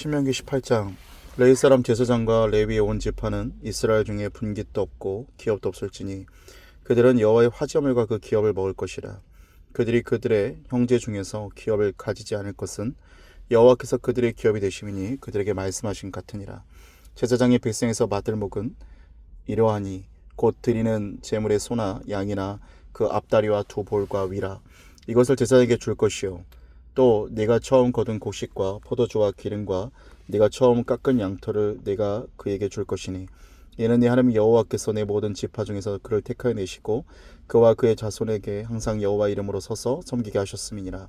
신명기 18장 레위 사람 제사장과 레위의 온 지파는 이스라엘 중에 분깃도 없고 기업도 없을지니 그들은 여호와의 화제물과 그 기업을 먹을 것이라. 그들이 그들의 형제 중에서 기업을 가지지 않을 것은 여호와께서 그들의 기업이 되심이니 그들에게 말씀하신 같으니라. 제사장이 백성에서 맡을 목은 이러하니 곧 드리는 제물의 소나 양이나 그 앞다리와 두 볼과 위라. 이것을 제사장에게 줄 것이요 또 네가 처음 거둔 곡식과 포도주와 기름과 네가 처음 깎은 양털을 내가 그에게 줄 것이니 이는 네 하나님 여호와께서 내 모든 지파 중에서 그를 택하여 내시고 그와 그의 자손에게 항상 여호와 이름으로 서서 섬기게 하셨음이니라.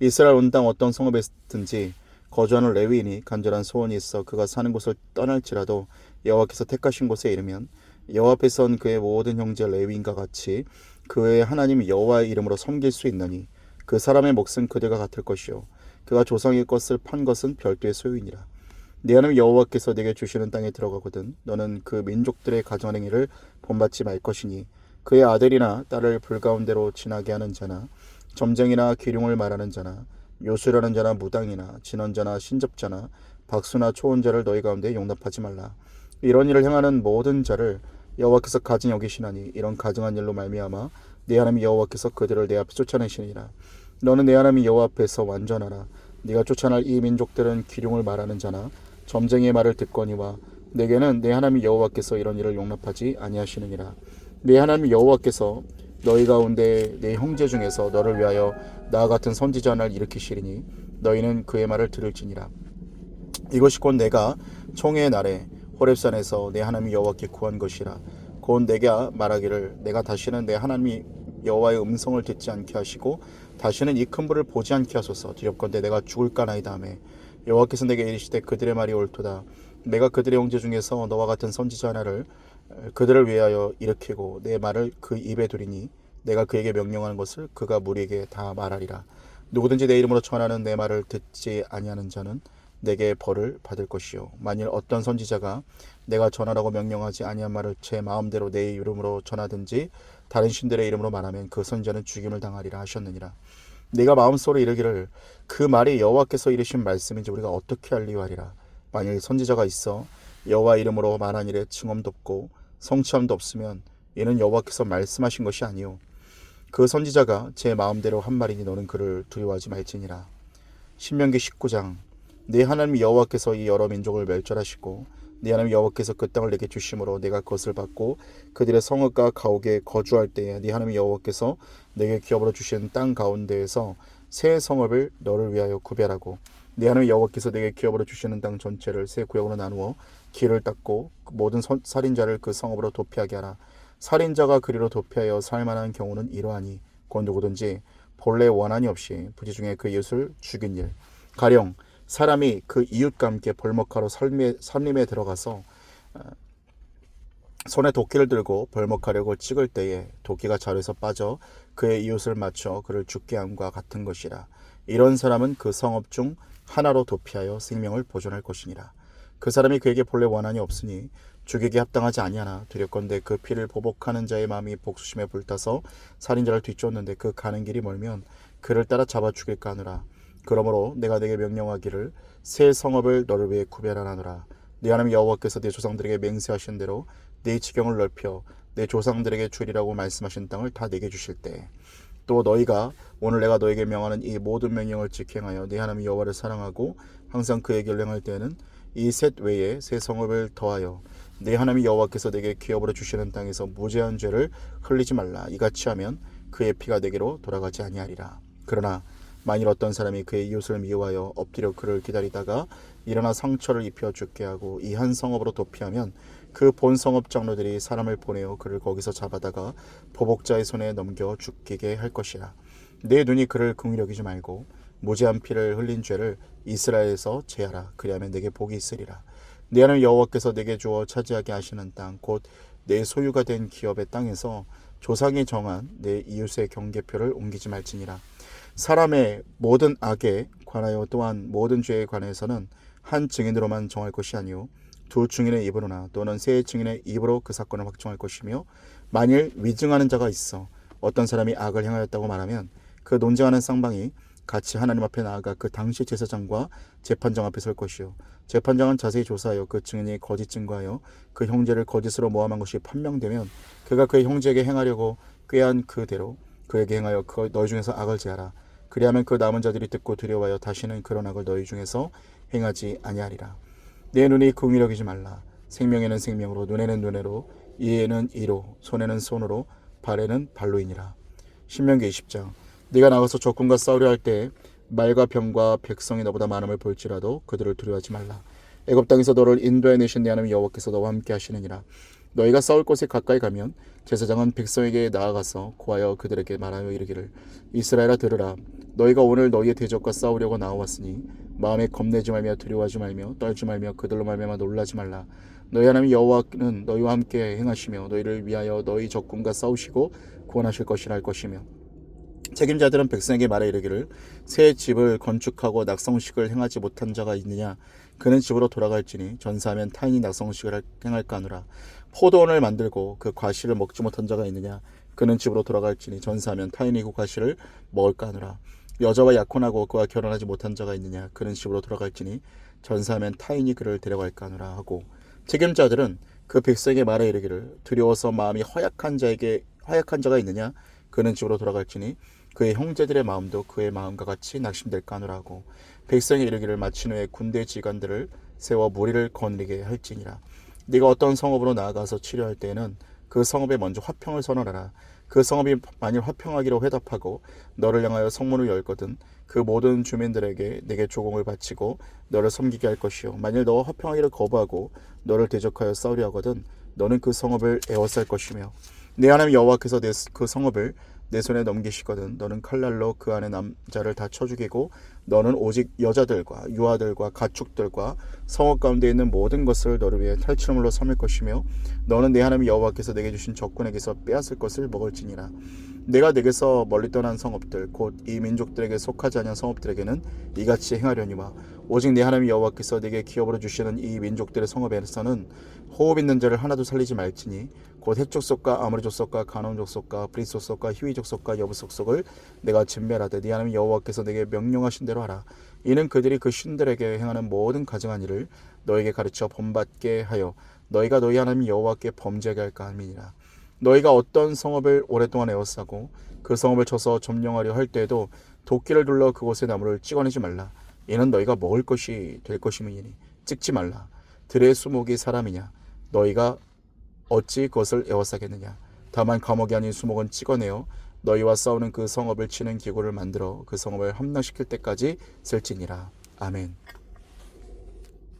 이스라엘 온 땅 어떤 성읍에든지 거주하는 레위인이 간절한 소원이 있어 그가 사는 곳을 떠날지라도 여호와께서 택하신 곳에 이르면 여호와 앞에 선 그의 모든 형제 레위인과 같이 그의 하나님 여호와의 이름으로 섬길 수 있나니 그 사람의 몫은 그들과 같을 것이요. 그가 조상의 것을 판 것은 별도의 소유이니라. 네 하나님 여호와께서 내게 주시는 땅에 들어가거든 너는 그 민족들의 가정 행위를 본받지 말 것이니 그의 아들이나 딸을 불가운데로 지나게 하는 자나 점쟁이나 기륭을 말하는 자나 요술하는 자나 무당이나 진언자나 신접자나 박수나 초혼자를 너희 가운데 용납하지 말라. 이런 일을 행하는 모든 자를 여호와께서 가증 여기시나니 이런 가증한 일로 말미암아 내 하나님 여호와께서 그들을 내 앞에 쫓아내시니라 너는 내 하나님 여호와 앞에서 완전하라. 네가 쫓아날 이 민족들은 기륭을 말하는 자나? 점쟁이의 말을 듣거니와 내게는 내 하나님 여호와께서 이런 일을 용납하지 아니하시느니라. 내 하나님 여호와께서 너희 가운데 내 형제 중에서 너를 위하여 나와 같은 선지자 하나를 일으키시리니 너희는 그의 말을 들을지니라. 이것이 곧 내가 총회의 날에 호렙산에서 내 하나님 여호와께 구한 것이라. 곧 내게 말하기를 내가 다시는 내 하나님 여호와의 음성을 듣지 않게 하시고 다시는 이 큰 불을 보지 않게 하소서. 두렵건대 내가 죽을까나이다 하매 여호와께서 내게 이르시되 그들의 말이 옳도다. 내가 그들의 형제 중에서 너와 같은 선지자 하나를 그들을 위하여 일으키고 내 말을 그 입에 두리니 내가 그에게 명령하는 것을 그가 무리에게 다 말하리라. 누구든지 내 이름으로 전하는 내 말을 듣지 아니하는 자는 내게 벌을 받을 것이요. 만일 어떤 선지자가 내가 전하라고 명령하지 아니한 말을 제 마음대로 내 이름으로 전하든지 다른 신들의 이름으로 말하면 그 선지자는 죽임을 당하리라 하셨느니라. 내가 마음속으로 이르기를 그 말이 여호와께서 이르신 말씀인지 우리가 어떻게 알리요 하리라. 만일 선지자가 있어 여호와 이름으로 말한 일에 증언도 없고 성취함도 없으면 이는 여호와께서 말씀하신 것이 아니요 그 선지자가 제 마음대로 한 말이니 너는 그를 두려워하지 말지니라. 신명기 19장. 내 하나님 여호와께서 이 여러 민족을 멸절하시고 내 하나님 여호와께서 그 땅을 내게 주심으로 내가 그것을 받고 그들의 성읍과 가옥에 거주할 때에 네 하나님 여호와께서 내게 기업으로 주신 땅 가운데에서 새 성읍을 너를 위하여 구별하고 네 하나님 여호와께서 내게 기업으로 주시는 땅 전체를 새 구역으로 나누어 길을 닦고 모든 선- 살인자를 그 성읍으로 도피하게 하라. 살인자가 그리로 도피하여 살만한 경우는 이러하니 곧 누구든지 본래 원한이 없이 부지 중에 그 이웃을 죽인 일. 가령 사람이 그 이웃과 함께 벌목하러 삶에, 산림에 들어가서 어, 손에 도끼를 들고 벌목하려고 찍을 때에 도끼가 자루에서 빠져 그의 이웃을 맞춰 그를 죽게 함과 같은 것이라. 이런 사람은 그 성읍 중 하나로 도피하여 생명을 보존할 것이니라. 그 사람이 그에게 본래 원한이 없으니 죽이기 합당하지 아니하나 두렵건대 그 피를 보복하는 자의 마음이 복수심에 불타서 살인자를 뒤쫓는데 그 가는 길이 멀면 그를 따라 잡아 죽일까 하느라 그러므로 내가 내게 명령하기를 새 성읍을 너를 위해 구별하노라. 네 하나님 여호와께서 네 조상들에게 맹세하신 대로 네 지경을 넓혀 내 조상들에게 주리라고 말씀하신 땅을 다 내게 주실 때 또 너희가 오늘 내가 너에게 명하는 이 모든 명령을 직행하여 네 하나님 여호와를 사랑하고 항상 그의 행할 때에는 이 셋 외에 새 성읍을 더하여 네 하나님 여호와께서 내게 기업으로 주시는 땅에서 무죄한 죄를 흘리지 말라. 이같이 하면 그의 피가 내게로 돌아가지 아니하리라. 그러나 만일 어떤 사람이 그의 이웃을 미워하여 엎드려 그를 기다리다가 일어나 상처를 입혀 죽게 하고 이 한 성읍으로 도피하면 그 본 성읍 장로들이 사람을 보내어 그를 거기서 잡아다가 보복자의 손에 넘겨 죽이게 할 것이라. 내 눈이 그를 긍휼히 여기지 말고 무죄한 피를 흘린 죄를 이스라엘에서 제하라. 그리하면 내게 복이 있으리라. 내 하나님 여호와께서 내게 주어 차지하게 하시는 땅 곧 내 소유가 된 기업의 땅에서 조상이 정한 내 이웃의 경계표를 옮기지 말지니라 사람의 모든 악에 관하여 또한 모든 죄에 관해서는 한 증인으로만 정할 것이 아니요 두 증인의 입으로나 또는 세 증인의 입으로 그 사건을 확정할 것이며 만일 위증하는 자가 있어 어떤 사람이 악을 행하였다고 말하면 그 논쟁하는 쌍방이 같이 하나님 앞에 나아가 그 당시 제사장과 재판장 앞에 설 것이요 재판장은 자세히 조사하여 그 증인이 거짓 증거하여 그 형제를 거짓으로 모함한 것이 판명되면 그가 그의 형제에게 행하려고 꾀한 그대로 그에게 행하여 그 너희 중에서 악을 제하라 그리하면 그 남은 자들이 듣고 두려워하여 다시는 그런 악을 너희 중에서 행하지 아니하리라. 내 눈이 긍휼여기지 말라. 생명에는 생명으로 눈에는 눈으로 이에는 이로 손에는 손으로 발에는 발로이니라. 신명기 20장. 네가 나가서 적군과 싸우려 할 때 말과 병과 백성이 너보다 많음을 볼지라도 그들을 두려워하지 말라. 애굽 땅에서 너를 인도해 내신 내 하나님 여호와께서 너와 함께 하시느니라. 너희가 싸울 곳에 가까이 가면 제사장은 백성에게 나아가서 고하여 그들에게 말하여 이르기를 이스라엘아 들으라 너희가 오늘 너희의 대적과 싸우려고 나와왔으니 마음에 겁내지 말며 두려워하지 말며 떨지 말며 그들로 말미암아 놀라지 말라. 너희 하나님 여호와는 너희와 함께 행하시며 너희를 위하여 너희 적군과 싸우시고 구원하실 것이라 할 것이며 책임자들은 백성에게 말해 이르기를 새 집을 건축하고 낙성식을 행하지 못한 자가 있느냐? 그는 집으로 돌아갈지니 전사하면 타인이 낙성식을 할- 행할까 하노라. 포도원을 만들고 그 과실을 먹지 못한 자가 있느냐? 그는 집으로 돌아갈지니 전사하면 타인이 그 과실을 먹을까 하노라 여자와 약혼하고 그와 결혼하지 못한 자가 있느냐? 그는 집으로 돌아갈지니 전사하면 타인이 그를 데려갈까 하노라 하고 책임자들은 그 백성에게 말해 이르기를 두려워서 마음이 허약한 자에게 허약한 자가 있느냐? 그는 집으로 돌아갈지니 그의 형제들의 마음도 그의 마음과 같이 낙심될까 하노라 하고 백성이 이르기를 마친 후에 군대 지관들을 세워 무리를 거느리게 할지니라. 네가 어떤 성읍으로 나아가서 치료할 때에는 그 성읍에 먼저 화평을 선언하라 그 성읍이 만일 화평하기로 회답하고 너를 향하여 성문을 열거든 그 모든 주민들에게 내게 조공을 바치고 너를 섬기게 할 것이요. 만일 너와 화평하기를 거부하고 너를 대적하여 싸우려 하거든 너는 그 성읍을 에워쌀 것이며 내 하나님 여호와께서 내 그 성읍을 내 손에 넘기시거든. 너는 칼날로 그 안에 남자를 다 쳐 죽이고 너는 오직 여자들과 유아들과 가축들과 성읍 가운데 있는 모든 것을 너를 위해 탈취물로 삼을 것이며 너는 내 하나님 여호와께서 내게 주신 적군에게서 빼앗을 것을 먹을지니라. 내가 내게서 멀리 떠난 성읍들 곧 이 민족들에게 속하지 않은 성읍들에게는 이같이 행하려니와 오직 내 하나님 여호와께서 내게 기업으로 주시는 이 민족들의 성읍에서는 호흡 있는 자를 하나도 살리지 말지니 곧 헷족속과 아무리 족속과 가나온 족속과 브릿 족속과 히위 족속과 여부 족속을 내가 진멸하되 네 하나님 여호와께서 내게 명령하신 대로 하라. 이는 그들이 그 신들에게 행하는 모든 가증한 일을 너에게 가르쳐 본받게 하여 너희가 너희 하나님 여호와께 범죄하게 할까 함이니라. 너희가 어떤 성읍을 오랫동안 에워싸고 그 성읍을 쳐서 점령하려 할 때에도 도끼를 둘러 그곳의 나무를 찍어내지 말라 이는 너희가 먹을 것이 될 것임이니 찍지 말라. 들의 수목이 사람이냐? 너희가 어찌 그것을 에워싸겠느냐? 다만 감옥이 아닌 수목은 찍어내어 너희와 싸우는 그 성읍을 치는 기구를 만들어 그 성읍을 함락시킬 때까지 쓸지니라. 아멘